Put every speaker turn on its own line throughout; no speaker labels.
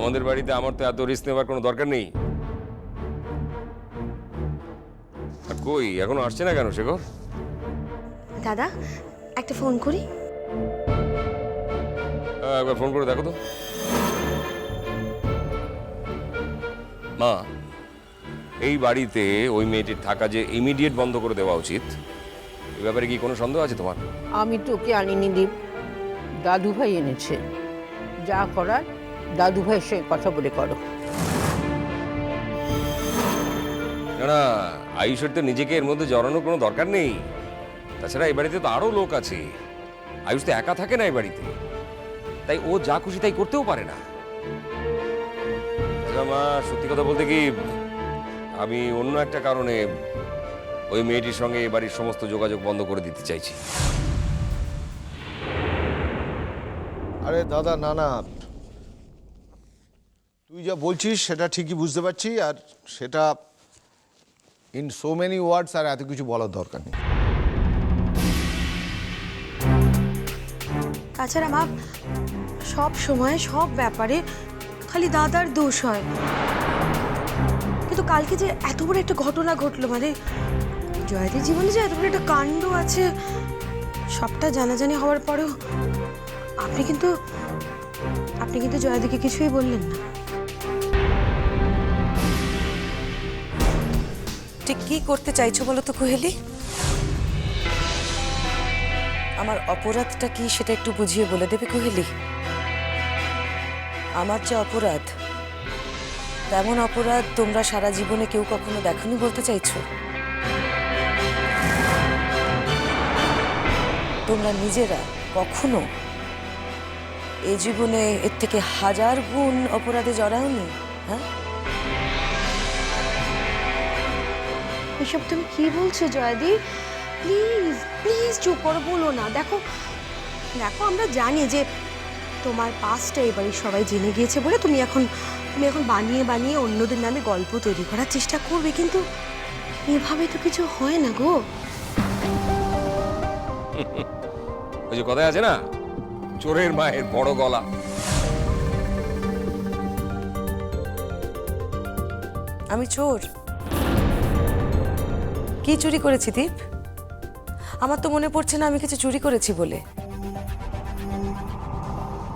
আমাদের বাড়িতে আমার তো এত রিস্ক নেওয়ার কোনো দরকার নেই। আর কই এখনও আসছে না কেন শেখর?
দাদা একটা ফোন করি।
আহ, একবার ফোন করে দেখো তো। মা এই বাড়িতে ওই মেয়েটির থাকা যে ইমিডিয়েট বন্ধ করে দেওয়া উচিত এ ব্যাপারে কি কোনো সন্দেহ আছে তোমার?
আমি তোকে আনিনি দীপ। দাদু ভাই এনেছে। যা করার দাদু ভাইয়ের সঙ্গে কথা বলে করো।
না না আয়ুষের তো নিজেকে এর মধ্যে জড়ানোর কোনো দরকার নেই। তাছাড়া এই বাড়িতে তো আরও লোক আছে। আয়ুষ তো একা থাকে না এই বাড়িতে। তাই ও যা খুশি তাই করতেও পারে না। আচ্ছা মা সত্যি কথা বলতে কি আমি অন্য একটা কারণে ওই মেয়েটির সঙ্গে এ বাড়ির সমস্ত যোগাযোগ বন্ধ করে দিতে চাইছি।
আরে দাদা না না তুই যা বলছিস, সেটা ঠিকই বুঝতে পারছি, আর সেটা ইন সো মেনি ওয়ার্ডস আর এত কিছু বলার দরকার নেই।
তাছাড়া মা, সব সময় সব ব্যাপারে খালি দাদার দোষ হয়। কিন্তু কালকে যে এত বড় একটা ঘটনা ঘটলো মানে জয়াদির জীবনে যে এত বড় একটা কাণ্ড আছে, সবটা জানাজানি হওয়ার পরেও আপনি কিন্তু আপনি কিন্তু জয়াদিকে কিছুই বললেন না।
ঠিক কি করতে চাইছো বলো তো কোহেলি? আমার অপরাধটা কি সেটা একটু বুঝিয়ে বলে দেবে কোহেলি? আমার যে অপরাধ, তেমন অপরাধ তোমরা সারা জীবনে কেউ কখনো দেখনি বলতে চাইছো? তোমরা নিজেরা কখনো এ জীবনে এর থেকে হাজার গুণ অপরাধে জড়াওনি? হ্যাঁ?
এসব তুমি কি বলছো জয়াদি প্লিজ প্লিজ চুপ করো বলো না। দেখো দেখো আমরা জানি যে তোমার পাসটা এবারে সবাই জেনে গিয়েছে বলে তুমি এখন তুমি এখন বানিয়ে বানিয়ে অন্যদের নামে গল্প তৈরি করার চেষ্টা করবে কিন্তু এভাবে তো কিছু হয় না গো।
ওই যে কথায় আছে না? চোরের মায়ের বড় গলা।
আমি চোর? কি চুরি করেছি, দীপ? আমার তো মনে পড়ছে না আমি কিছু চুরি করেছি বলে।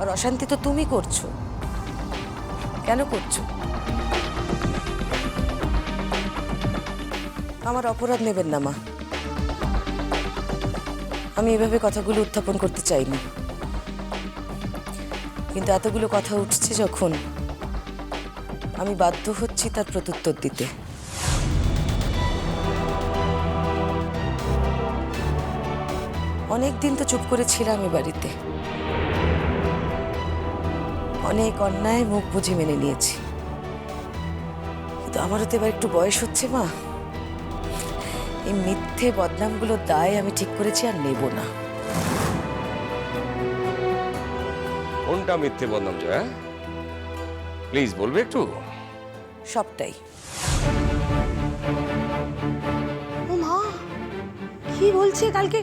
আর অশান্তি তো তুমি করছ। কেন করছ? আমার অপরাধ নেবেন না, মা। আমি এভাবে কথাগুলো উত্থাপন করতে চাইনি। কিন্তু এতগুলো কথা উঠছে যখন আমি বাধ্য হচ্ছি তার প্রত্যুত্তর দিতে। অনেক দিন তো চুপ করে ছিলাম এ বাড়িতে। অনেক অন্যায় মুখ বুঝে মেনে নিয়েছি। কিন্তু আমারও তো এবার একটু বয়স হচ্ছে মা। এই মিথ্যে বদনামগুলোর দায় আমি ঠিক করেছি আর নেব না।
কোনটা মিথ্যে বদনাম জয়া? প্লিজ বলবে একটু?
সবটাই।
ও মা কি বলছে কালকে?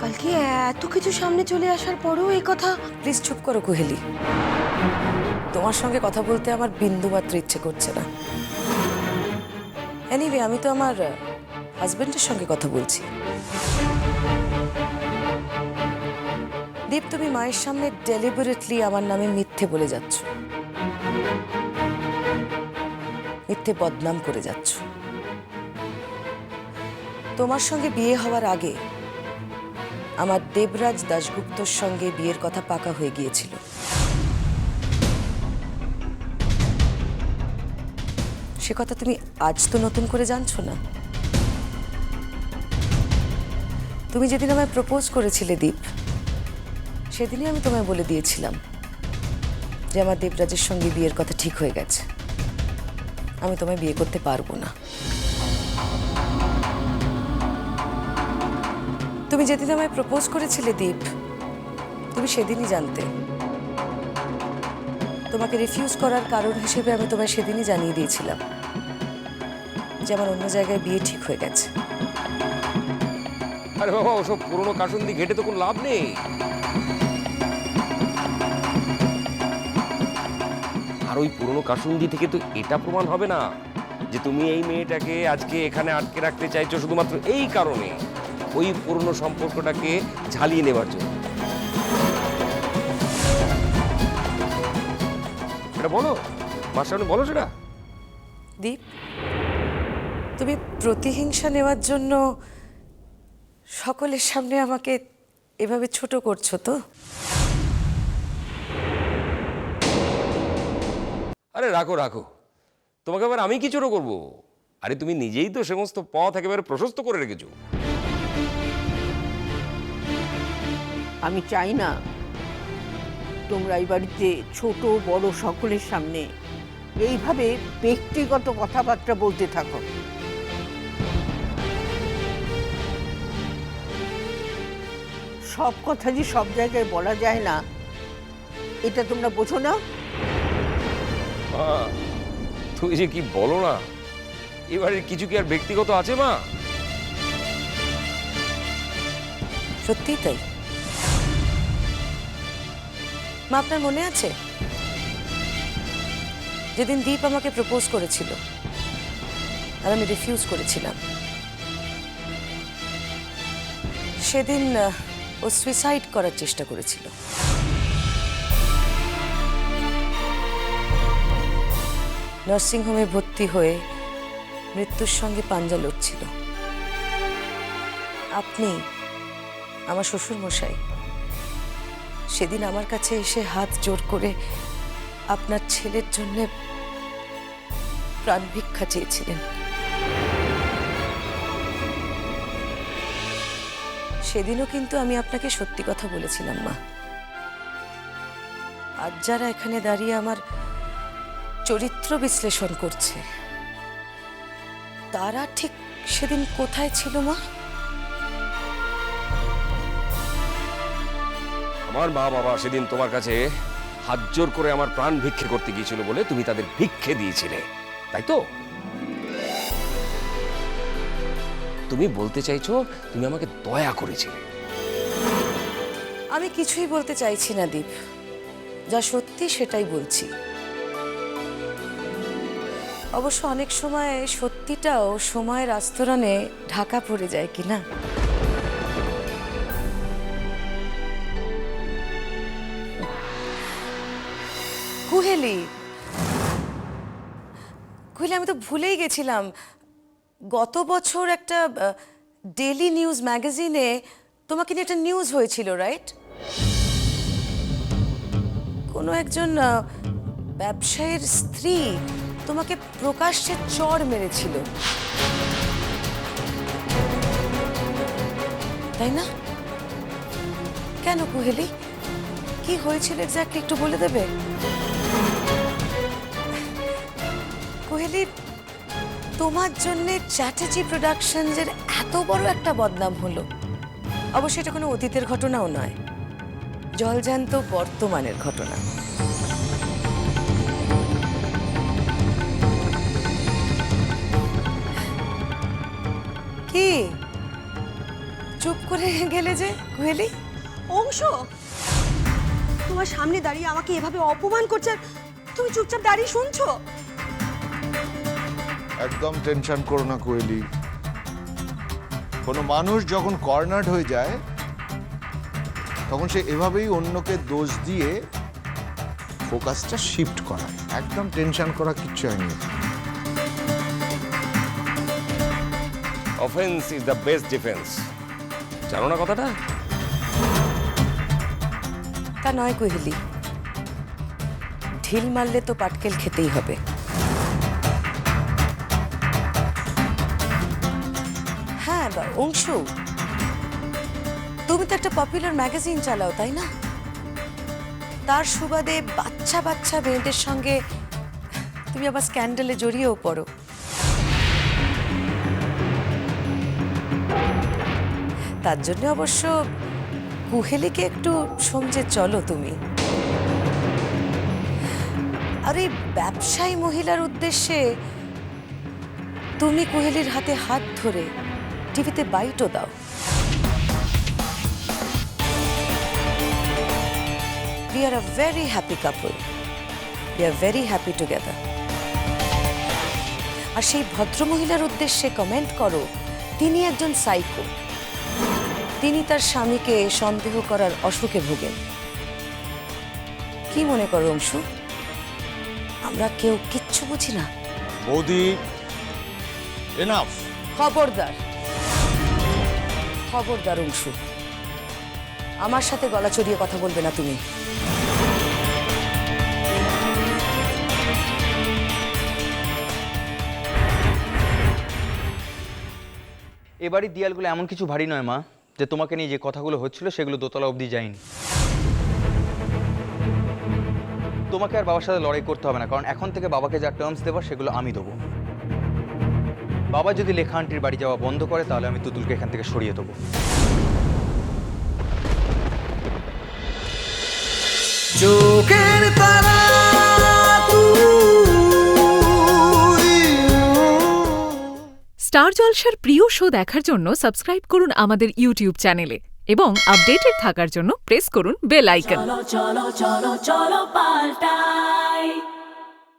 কালকে এত কিছু সামনে চলে আসার পরেও এই কথা।
প্লিজ চুপ করো কোহেলি। তোমার সঙ্গে কথা বলতে আমার বিন্দু মাত্র ইচ্ছে করছে না। এনিওয়ে আমি তো আমার হাজবেন্ডের সঙ্গে কথা বলছি। দীপ, তুমি মায়ের সামনে ডেলিবারেটলি আমার নামে মিথ্যে বলে যাচ্ছ। মিথ্যে বদনাম করে যাচ্ছ। তোমার সঙ্গে বিয়ে হওয়ার আগে আমার দেবরাজ দাশগুপ্তর সঙ্গে বিয়ের কথা পাকা হয়ে গিয়েছিল। সে কথা তুমি আজ তো নতুন করে জানছো না। তুমি যেদিন আমায় প্রপোজ করেছিলে দীপ, সেদিনই আমি তোমায় বলে দিয়েছিলাম যে আমার দেবরাজের সঙ্গে বিয়ের কথা ঠিক হয়ে গেছে। আমি তোমায় বিয়ে করতে পারব না। তুমি যেদিন আমায় প্রপোজ করেছিলে দীপ, তুমি সেদিনই জানতে। তোমাকে রিফিউজ করার কারণ হিসেবে আমি তোমায় সেদিনই জানিয়ে দিয়েছিলাম যে আমার অন্য জায়গায় বিয়ে ঠিক হয়ে গেছে।
আরে বাবা, ওসব পুরনো কাসন্দি ঘেটে তো কোনো লাভ নেই। আর ওই পুরনো কাসুন্দি থেকে তো এটা প্রমাণ হবে না যে তুমি এই মেয়েটাকে আজকে এখানে আটকে রাখতে চাইছো শুধুমাত্র এই কারণে। ওই পুরনো সম্পর্কটাকে ঝালিয়ে নেবার জন্য। এটা বলো সামনে বলো সেটা।
দীপ তুমি প্রতিহিংসা নেওয়ার জন্য সকলের সামনে আমাকে এভাবে ছোট করছ তো?
আরে রাখো রাখো। তোমাকে আবার আমি কি ছোট করব? আরে তুমি নিজেই তো সমস্ত পথ একেবারে প্রশস্ত করে রেখেছো।
আমি চাই না। তোমরা এই বাড়িতে ছোট বড় সকলের সামনে এইভাবে ব্যক্তিগত কথাবার্তা বলতে থাকো। সব কথা যে সব জায়গায় বলা যায় না এটা তোমরা বোঝো না?
মা তুমি যে কি বলো না? এবারে কিছু কি আর ব্যক্তিগত আছে মা?
সত্যিই তাই। মা আপনার মনে আছে? যেদিন দীপ আমাকে প্রপোজ করেছিল, আর আমি রিফিউজ করেছিলাম। সেদিন ও সুইসাইড করার চেষ্টা করেছিল। নার্সিংহোমে ভর্তি হয়ে মৃত্যুর সঙ্গে পাঞ্জা লড়ছিল। আপনি, আমার শ্বশুর মশাই সেদিন আমার কাছে এসে হাত জোর করে আপনার ছেলের জন্য প্রাণ ভিক্ষা চেয়েছিলেন। সেদিনও কিন্তু আমি আপনাকে সত্যি কথা বলেছিলাম, মা। আজ যারা এখানে দাঁড়িয়ে আমার চরিত্র বিশ্লেষণ করছে, তারা ঠিক সেদিন কোথায় ছিল, মা?
আমার মা বাবা সেদিন তোমার কাছে হাত জোর করে আমার প্রাণ ভিক্ষে করতে গিয়েছিল বলে তুমি তাদের ভিক্ষে দিয়েছিলে, তাই তো? তুমি বলতে চাইছো তুমি আমাকে দয়া করেছিলে।
আমি কিছুই বলতে চাইছি না, দীপ। যা সত্যি সেটাই বলছি। অবশ্য অনেক সময় সত্যিটাও সময়ের আস্তরণে ঢাকা পড়ে যায় কিনা? না কুহেলি কুহেলি আমি তো ভুলেই গেছিলাম। গত বছর একটা ডেলি নিউজ ম্যাগাজিনে তোমাকে নিয়ে একটা নিউজ হয়েছিল রাইট কোনো একজন ব্যবসায়ীর স্ত্রী তোমাকে প্রকাশ্যে চড় মেরেছিল। তাই না? কেন কুহেলি কি হয়েছিল একটু বলে দেবে? কোহেলি তোমার জন্য চ্যাটার্জি প্রোডাকশনসের এত বড় একটা বদনাম হলো। অবশ্যই এটা কোনো অতীতের ঘটনাও নয়। জলজ্যান্ত বর্তমানের ঘটনা। কি? চুপ করে গেলে যে, কোহেলি?
অংশ! তোমার সামনে দাঁড়িয়ে আমাকে এভাবে অপমান করছে তুমি চুপচাপ দাঁড়িয়ে শুনছো?
একদম টেনশন করো না কোয়েলি। কোনো মানুষ যখন কর্নার্ড হয়ে যায় তখন সে এভাবেই অন্যকে দোষ দিয়ে ফোকাসটা শিফট করায়। একদম টেনশন করা কিচ্ছু হয়নি।
Offence is the best defence জানো না কথাটা?
তা নয় কোহেলি ঢিল মারলে তো পাটকেল খেতেই হবে। বা অংশু তুমি তো একটা পপুলার ম্যাগাজিন চালাও, তাই না? তার সুবাদে বাচ্চা বাচ্চা মেয়েদের সঙ্গে তুমি আবার স্ক্যান্ডেলে জড়িয়েও পড়ো। তার জন্য অবশ্য কুহেলিকে একটু সমঝে চলো তুমি। আর এই ব্যবসায়ী মহিলার উদ্দেশ্যে তুমি কুহেলির হাতে হাত ধরে টিভিতে বাইটও দাও। We are a very happy couple we are very happy together আর সেই ভদ্রমহিলার উদ্দেশ্যে কমেন্ট করো তিনি একজন সাইকো তিনি তার স্বামীকে সন্দেহ করার অসুখে ভোগেন। কি মনে করো অংশু? আমরা কেউ কিচ্ছু বুঝি না।
বৌদি এনাফ
খবরদার। খবরদার অংশু। আমার সাথে গলা চড়িয়ে কথা বলবে না তুমি।
এ বাড়ির দেয়ালগুলো এমন কিছু ভারী নয়, মা, যে তোমাকে নিয়ে যে কথাগুলো হচ্ছিল সেগুলো দোতলা অবধি যায়নি। তোমাকে আর বাবার সাথে লড়াই করতে হবে না, কারণ এখন থেকে বাবাকে যা টার্মস দেবো সেগুলো আমি দেবো। বাবা যদি লেখা আন্টির বাড়ি যাওয়া বন্ধ করে তাহলে আমি তুতুলকে এখান থেকে সরিয়ে দেবো।
চোখের তারা
স্টার জলসার প্রিয় শো দেখার জন্য সাবস্ক্রাইব করুন আমাদের ইউটিউব চ্যানেলে এবং আপডেটেড থাকার জন্য প্রেস করুন বেল আইকন।